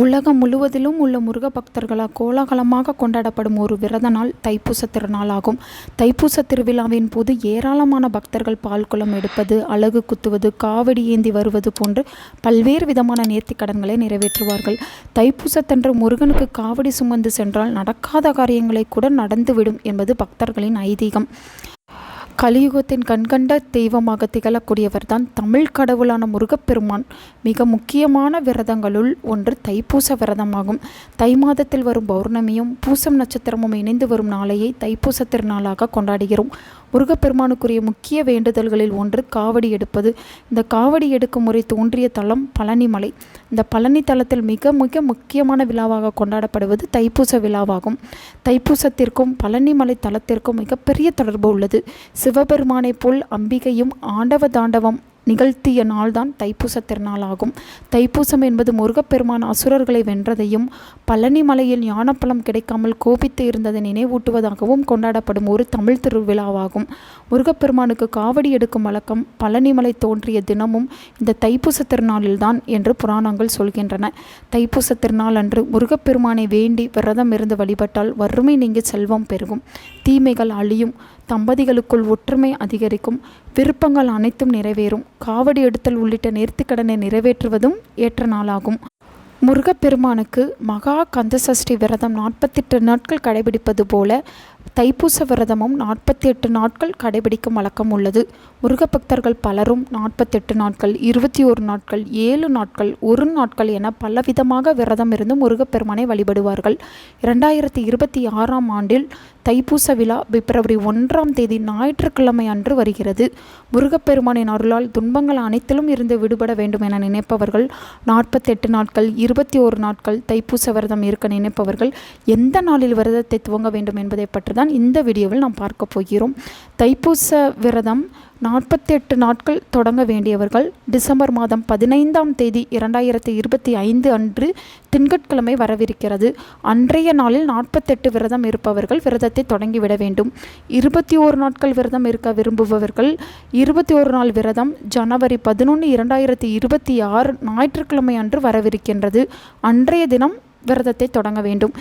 உலகம் முழுவதிலும் உள்ள முருக பக்தர்களால் கோலாகலமாக கொண்டாடப்படும் ஒரு விரத நாள் தைப்பூச திருநாளாகும் தைப்பூச திருவிழாவின் போது ஏராளமான பக்தர்கள் பால்குளம் எடுப்பது அழகு குத்துவது காவடி ஏந்தி வருவது போன்று பல்வேறு விதமான நேர்த்திக்கடன்களை நிறைவேற்றுவார்கள். தைப்பூசத்தன்று முருகனுக்கு காவடி சுமந்து சென்றால் நடக்காத காரியங்களை கூட நடந்துவிடும் என்பது பக்தர்களின் ஐதீகம். கலியுகத்தின் கண்கண்ட தெய்வமாக திகழக்கூடியவர்தான் தமிழ் கடவுளான முருகப்பெருமான். மிக முக்கியமான விரதங்களுள் ஒன்று தைப்பூச விரதமாகும். தை மாதத்தில் வரும் பௌர்ணமியும் பூசம் நட்சத்திரமும் இணைந்து வரும் நாளையை தைப்பூச திருநாளாக கொண்டாடுகிறோம். முருகப்பெருமானுக்குரிய முக்கிய வேண்டுதல்களில் ஒன்று காவடி எடுப்பது. இந்த காவடி எடுக்கும் முறை தோன்றிய தலம் பழனிமலை. இந்த பழனி தலத்தில் மிக மிக முக்கியமான விழாவாக கொண்டாடப்படுவது தைப்பூச விழாவாகும். தைப்பூசத்திற்கும் பழனிமலை தலத்திற்கும் மிகப்பெரிய தொடர்பு உள்ளது. சிவபெருமானைப் போல் அம்பிகையும் ஆண்டவ தாண்டவம் நிகழ்த்திய நாள்தான் தைப்பூச திருநாளாகும் தைப்பூசம் என்பது முருகப்பெருமான் அசுரர்களை வென்றதையும் பழனி மலையில் ஞானப்பழம் கிடைக்காமல் கோபித்து இருந்ததை நினைவூட்டுவதாகவும் கொண்டாடப்படும் ஒரு தமிழ் திருவிழாவாகும். முருகப்பெருமானுக்கு காவடி எடுக்கும் வழக்கம் பழனிமலை தோன்றிய தினமும் இந்த தைப்பூச திருநாளில்தான் என்று புராணங்கள் சொல்கின்றன. தைப்பூச திருநாள் அன்று முருகப்பெருமானை வேண்டி விரதம் இருந்து வழிபட்டால் வறுமை நீங்கி செல்வம் பெருகும். தீமைகள் அழியும். தம்பதிகளுக்குள் ஒற்றுமை அதிகரிக்கும். விருப்பங்கள் அனைத்தும் நிறைவேறும். காவடி எடுத்தல் உள்ளிட்ட நேர்த்திக்கடனை நிறைவேற்றுவதும் ஏற்ற நாளாகும். முருகப்பெருமானுக்கு மகா கந்தசஷ்டி விரதம் நாற்பத்தெட்டு நாட்கள் கடைபிடிப்பது போல தைப்பூச விரதமும் நாற்பத்தி எட்டு நாட்கள் கடைபிடிக்கும் வழக்கம் உள்ளது. முருகபக்தர்கள் பலரும் நாற்பத்தெட்டு நாட்கள் இருபத்தி ஒரு நாட்கள் ஏழு நாட்கள் ஒரு நாட்கள் என பலவிதமாக விரதம் இருந்து முருகப்பெருமானை வழிபடுவார்கள். இரண்டாயிரத்தி இருபத்தி ஆறாம் ஆண்டில் தைப்பூச விழா பிப்ரவரி ஒன்றாம் தேதி ஞாயிற்றுக்கிழமை அன்று வருகிறது. முருகப்பெருமானின் அருளால் துன்பங்கள் அனைத்திலும் இருந்து விடுபட வேண்டும் என நினைப்பவர்கள் நாற்பத்தெட்டு நாட்கள் இருபத்தி ஒரு நாட்கள் தைப்பூச விரதம் இருக்க நினைப்பவர்கள் எந்த நாளில் விரதத்தை துவங்க வேண்டும் என்பதை பற்றி தான் இந்த வீடியோவில் நாம் பார்க்க போகிறோம். தைப்பூச விரதம் நாற்பத்தி எட்டு நாட்கள் தொடங்க வேண்டியவர்கள் டிசம்பர் மாதம் பதினைந்தாம் தேதி இரண்டாயிரத்தி இருபத்தி ஐந்து அன்று திங்கட்கிழமை வரவிருக்கிறது. அன்றைய நாளில் நாற்பத்தெட்டு விரதம் இருப்பவர்கள் விரதத்தை தொடங்கிவிட வேண்டும். இருபத்தி ஓரு நாட்கள் விரதம் இருக்க விரும்புபவர்கள் இருபத்தி ஒரு நாள் விரதம் ஜனவரி பதினொன்று இரண்டாயிரத்தி இருபத்தி ஆறு ஞாயிற்றுக்கிழமை அன்று வரவிருக்கின்றது. அன்றைய தினம் விரதத்தை தொடங்க வேண்டும்.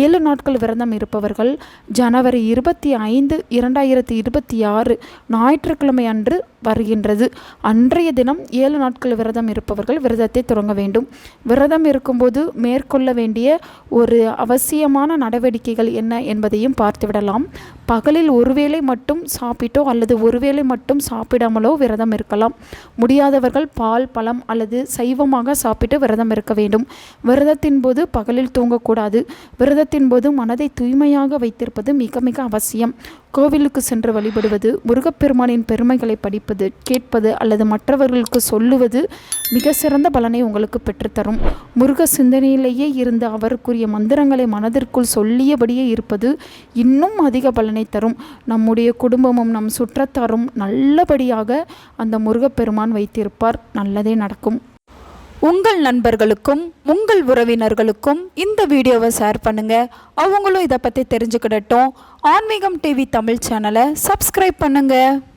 ஏழு நாட்கள் விரதம் இருப்பவர்கள் ஜனவரி இருபத்தி ஐந்து இரண்டாயிரத்தி இருபத்தி ஆறு ஞாயிற்றுக்கிழமை அன்று வருகின்றது. அன்றைய தினம் ஏழு நாட்கள் விரதம் இருப்பவர்கள் விரதத்தை தொடங்க வேண்டும். விரதம் இருக்கும்போது மேற்கொள்ள வேண்டிய ஒரு அவசியமான நடவடிக்கைகள் என்ன என்பதையும் பார்த்துவிடலாம். பகலில் ஒருவேளை மட்டும் சாப்பிட்டோ அல்லது ஒருவேளை மட்டும் சாப்பிடாமலோ விரதம் இருக்கலாம். முடியாதவர்கள் பால் பழம் அல்லது சைவமாக சாப்பிட்டு விரதம் இருக்க வேண்டும். விரதத்தின் போது பகலில் தூங்கக்கூடாது. விரதத்தின் போது மனதை தூய்மையாக வைத்திருப்பது மிக மிக அவசியம். கோவிலுக்கு சென்று வழிபடுவது முருகப்பெருமானின் பெருமைகளை படிப்பது கேட்பது அல்லது மற்றவர்களுக்கு சொல்லுவது மிக சிறந்த பலனை உங்களுக்கு பெற்றுத்தரும். முருக சிந்தனையிலேயே இருந்து அவருக்குரிய மந்திரங்களை மனதிற்குள் சொல்லியபடியே இருப்பது இன்னும் அதிக பலனை தரும். நம்முடைய குடும்பமும் நம் சுற்றத்தாரும் நல்லபடியாக அந்த முருகப்பெருமான் வைத்திருப்பார். நல்லதே நடக்கும். உங்கள் நண்பர்களுக்கும் உங்கள் உறவினர்களுக்கும் இந்த வீடியோவை ஷேர் பண்ணுங்க. அவங்களும் இதை பற்றி தெரிஞ்சுக்கிடட்டும். ஆன்மீகம் டிவி தமிழ் சேனலை சப்ஸ்கிரைப் பண்ணுங்கள்